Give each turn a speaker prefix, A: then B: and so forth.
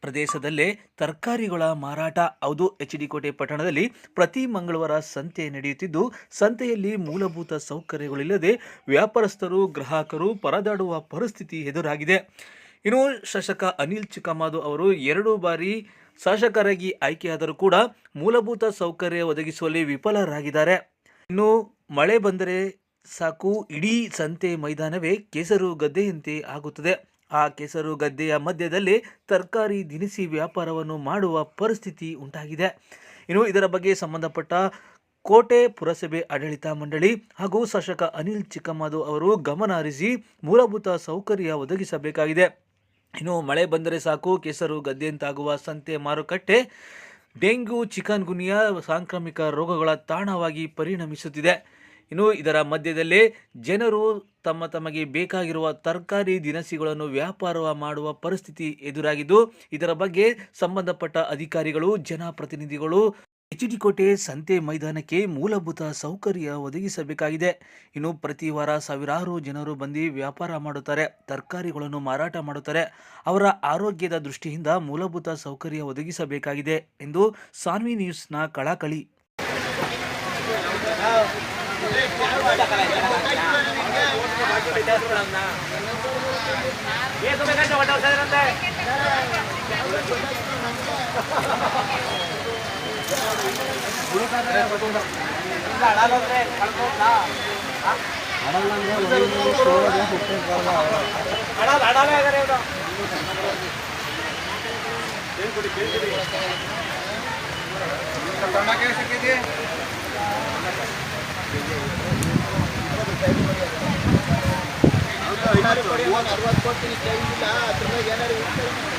A: ಪ್ರದೇಶದಲ್ಲೇ ತರಕಾರಿಗಳ ಮಾರಾಟ. ಹೌದು, ಎಚ್ ಡಿ ಕೋಟೆ ಪಟ್ಟಣದಲ್ಲಿ ಪ್ರತಿ ಮಂಗಳವಾರ ಸಂತೆ ನಡೆಯುತ್ತಿದ್ದು, ಸಂತೆಯಲ್ಲಿ ಮೂಲಭೂತ ಸೌಕರ್ಯಗಳಿಲ್ಲದೆ ವ್ಯಾಪಾರಸ್ಥರು, ಗ್ರಾಹಕರು ಪರದಾಡುವ ಪರಿಸ್ಥಿತಿ ಎದುರಾಗಿದೆ. ಇನ್ನು ಶಾಸಕ ಅನಿಲ್ ಚಿಕ್ಕಮಾದು ಅವರು ಎರಡು ಬಾರಿ ಶಾಸಕರಾಗಿ ಆಯ್ಕೆಯಾದರೂ ಕೂಡ ಮೂಲಭೂತ ಸೌಕರ್ಯ ಒದಗಿಸುವಲ್ಲಿ ವಿಫಲರಾಗಿದ್ದಾರೆ. ಇನ್ನು ಮಳೆ ಬಂದರೆ ಸಾಕು, ಇಡೀ ಸಂತೆ ಮೈದಾನವೇ ಕೆಸರು ಗದ್ದೆಯಂತೆ ಆಗುತ್ತದೆ. ಆ ಕೆಸರು ಗದ್ದೆಯ ಮಧ್ಯದಲ್ಲಿ ತರಕಾರಿ ದಿನಸಿ ವ್ಯಾಪಾರವನ್ನು ಮಾಡುವ ಪರಿಸ್ಥಿತಿ ಉಂಟಾಗಿದೆ. ಇನ್ನು ಇದರ ಬಗ್ಗೆ ಸಂಬಂಧಪಟ್ಟ ಕೋಟೆ ಪುರಸಭೆ ಆಡಳಿತ ಮಂಡಳಿ ಹಾಗೂ ಶಾಸಕ ಅನಿಲ್ ಚಿಕ್ಕಮ್ಮದು ಅವರು ಗಮನ ಹರಿಸಿ ಮೂಲಭೂತ ಸೌಕರ್ಯ ಒದಗಿಸಬೇಕಾಗಿದೆ. ಇನ್ನು ಮಳೆ ಬಂದರೆ ಸಾಕು, ಕೆಸರು ಗದ್ದೆಯಂತಾಗುವ ಸಂತೆ ಮಾರುಕಟ್ಟೆ ಡೆಂಗ್ಯೂ ಚಿಕನ್ ಗುನಿಯಾ ಸಾಂಕ್ರಾಮಿಕ ರೋಗಗಳ ತಾಣವಾಗಿ ಪರಿಣಮಿಸುತ್ತಿದೆ. ಇನ್ನು ಇದರ ಮಧ್ಯದಲ್ಲೇ ಜನರು ತಮ್ಮ ತಮಗೆ ಬೇಕಾಗಿರುವ ತರಕಾರಿ ದಿನಸಿಗಳನ್ನು ವ್ಯಾಪಾರ ಮಾಡುವ ಪರಿಸ್ಥಿತಿ ಎದುರಾಗಿದ್ದು, ಇದರ ಬಗ್ಗೆ ಸಂಬಂಧಪಟ್ಟ ಅಧಿಕಾರಿಗಳು, ಜನಪ್ರತಿನಿಧಿಗಳು ಎಚ್ ಡಿ ಕೋಟೆ ಸಂತೆ ಮೈದಾನಕ್ಕೆ ಮೂಲಭೂತ ಸೌಕರ್ಯ ಒದಗಿಸಬೇಕಾಗಿದೆ. ಇನ್ನು ಪ್ರತಿ ವಾರ ಸಾವಿರಾರು ಜನರು ಬಂದು ವ್ಯಾಪಾರ ಮಾಡುತ್ತಾರೆ, ತರಕಾರಿಗಳನ್ನು ಮಾರಾಟ ಮಾಡುತ್ತಾರೆ. ಅವರ ಆರೋಗ್ಯದ ದೃಷ್ಟಿಯಿಂದ ಮೂಲಭೂತ ಸೌಕರ್ಯ ಒದಗಿಸಬೇಕಾಗಿದೆ ಎಂದು ಸಾನ್ವಿ ನ್ಯೂಸ್ನ ಕಳಕಳಿ.
B: ये तुम्हें कसं वाटावं
C: साधारण
B: झाडाला रे खडकोला ಹಡಲ್
C: ಹಡಲ್ ಆಗರೆ ಇವನು ಕೇಳ್ಕೊಡಿ
B: ಕೇಳ್ಕೊಡಿ ಕರ್ನಾಟಕ ಸಿಕ್ಕಿದೆಯೇ ಅರವತ್ತು ಕೊಡ್ತೀನಿ ಕೇಳಿಲ್ಲ ಅದ್ರ ಏನಾರು